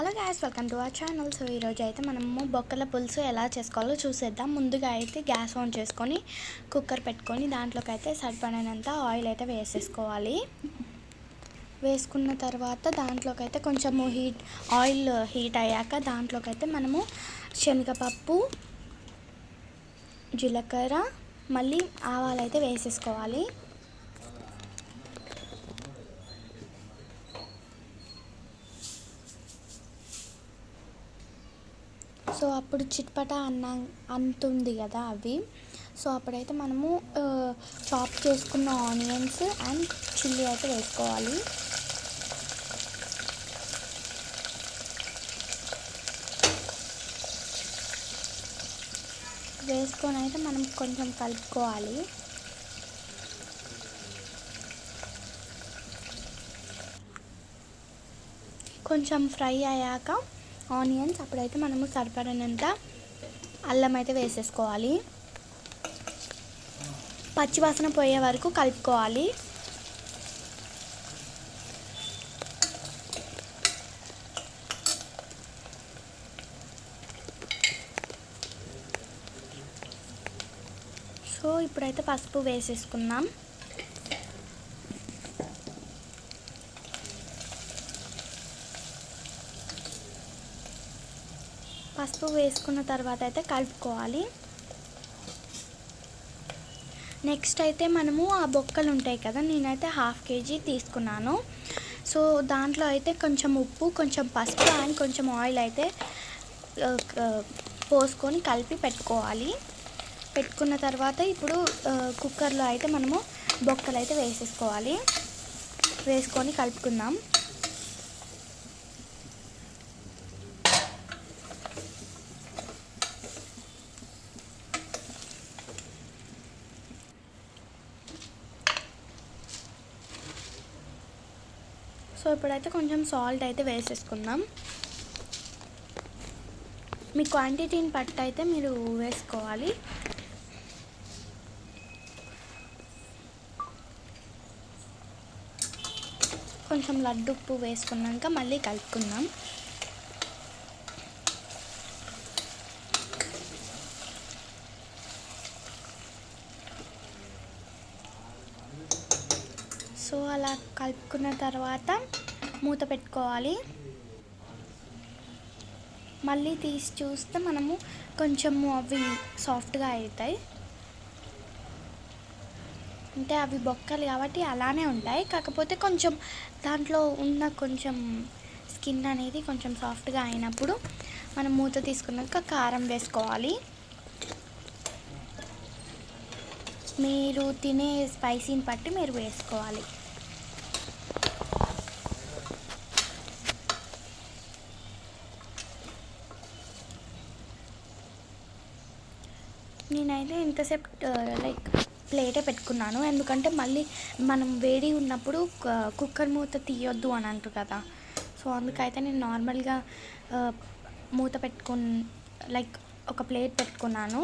Hello guys welcome to our channel so ఈరోజు అయితే మనము బొక్కల పులుసు ఎలా చేసుకోవాలో చూసేద్దాం. ముందుగా అయితే గ్యాస్ ఆన్ చేసుకొని కుక్కర్ పెట్టుకొని దాంట్లోకి అయితే సరిపడినంత ఆయిల్ అయితే వేసేసుకోవాలి. వేసుకున్న తర్వాత దాంట్లోకి అయితే కొంచెము హీట్ ఆయిల్ హీట్ అయ్యాక దాంట్లోకి అయితే మనము శనగపప్పు జీలకర్ర మళ్ళీ ఆవాలు అయితే వేసేసుకోవాలి. సో అప్పుడు చిట్పట అన్న అంటుంది కదా అవి. సో అప్పుడైతే మనము చాప్ చేసుకున్న ఆనియన్స్ అండ్ చిల్లీ అయితే వేసుకోవాలి. వేసుకొని అయితే మనం కొంచెం కలుపుకోవాలి. కొంచెం ఫ్రై అయ్యాక ఆనియన్స్ అప్పుడైతే మనము సరిపడినంత అల్లం అయితే వేసేసుకోవాలి. పచ్చివాసన పోయే వరకు కలుపుకోవాలి. సో ఇప్పుడైతే పసుపు వేసేసుకుందాం. పసుపు వేసుకున్న తర్వాత అయితే కలుపుకోవాలి. నెక్స్ట్ అయితే మనము ఆ బొక్కలు ఉంటాయి కదా నేనైతే హాఫ్ కేజీ తీసుకున్నాను. సో దాంట్లో అయితే కొంచెం ఉప్పు కొంచెం పసుపు అండ్ కొంచెం ఆయిల్ అయితే పోసుకొని కలిపి పెట్టుకోవాలి. పెట్టుకున్న తర్వాత ఇప్పుడు కుక్కర్లో అయితే మనము బొక్కలు అయితే వేసేసుకోవాలి. వేసుకొని కలుపుకుందాం. సో ఇప్పుడైతే కొంచెం సాల్ట్ అయితే వేసేసుకుందాం. మీ క్వాంటిటీని బట్టి అయితే మీరు వేసుకోవాలి. కొంచెం లడ్డు ఉప్పు వేసుకున్నాక మళ్ళీ కలుపుకుందాం. సో అలా కలుపుకున్న తర్వాత మూత పెట్టుకోవాలి. మళ్ళీ తీసి చూస్తే మనము కొంచెము అవి సాఫ్ట్గా అవుతాయి. అంటే అవి బొక్కలు కాబట్టి అలానే ఉంటాయి. కాకపోతే కొంచెం దాంట్లో ఉన్న కొంచెం స్కిన్ అనేది కొంచెం సాఫ్ట్గా అయినప్పుడు మనం మూత తీసుకున్నాక కారం వేసుకోవాలి. మీరు తినే స్పైసీని బట్టి మీరు వేసుకోవాలి. నేనైతే ఇంతసేపు లైక్ ప్లేటే పెట్టుకున్నాను. ఎందుకంటే మళ్ళీ మనం వేడి ఉన్నప్పుడు కుక్కర్ మూత తీయొద్దు అని అంటారు కదా. సో అందుకైతే నేను నార్మల్గా మూత పెట్టుకుని లైక్ ఒక ప్లేట్ పెట్టుకున్నాను.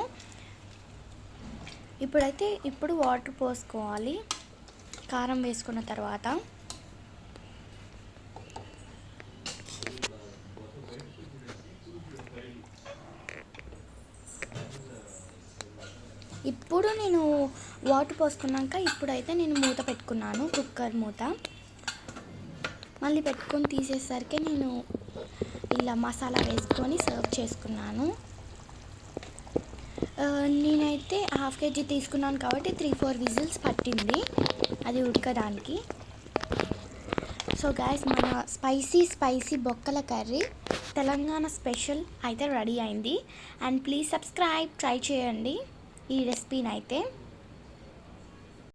ఇప్పుడైతే ఇప్పుడు వాటర్ పోసుకోవాలి. కారం వేసుకున్న తర్వాత. ఇప్పుడు నేను వాటర్ పోసుకున్నాక ఇప్పుడైతే నేను మూత పెట్టుకున్నాను కుక్కర్ మూత. మళ్ళీ పెట్టుకొని తీసేసరికి నేను ఇలా మసాలా వేసుకొని సర్వ్ చేసుకున్నాను. నేనైతే హాఫ్ కేజీ తీసుకున్నాను కాబట్టి త్రీ ఫోర్ విజిల్స్ పట్టింది. అది ఉడకడానికి. సో గ్యాస్ మన స్పైసీ స్పైసీ బొక్కల కర్రీ తెలంగాణ స్పెషల్ అయితే రెడీ అయింది. అండ్ ప్లీజ్ సబ్స్క్రైబ్ ట్రై చేయండి ఈ రెసిపీని అయితే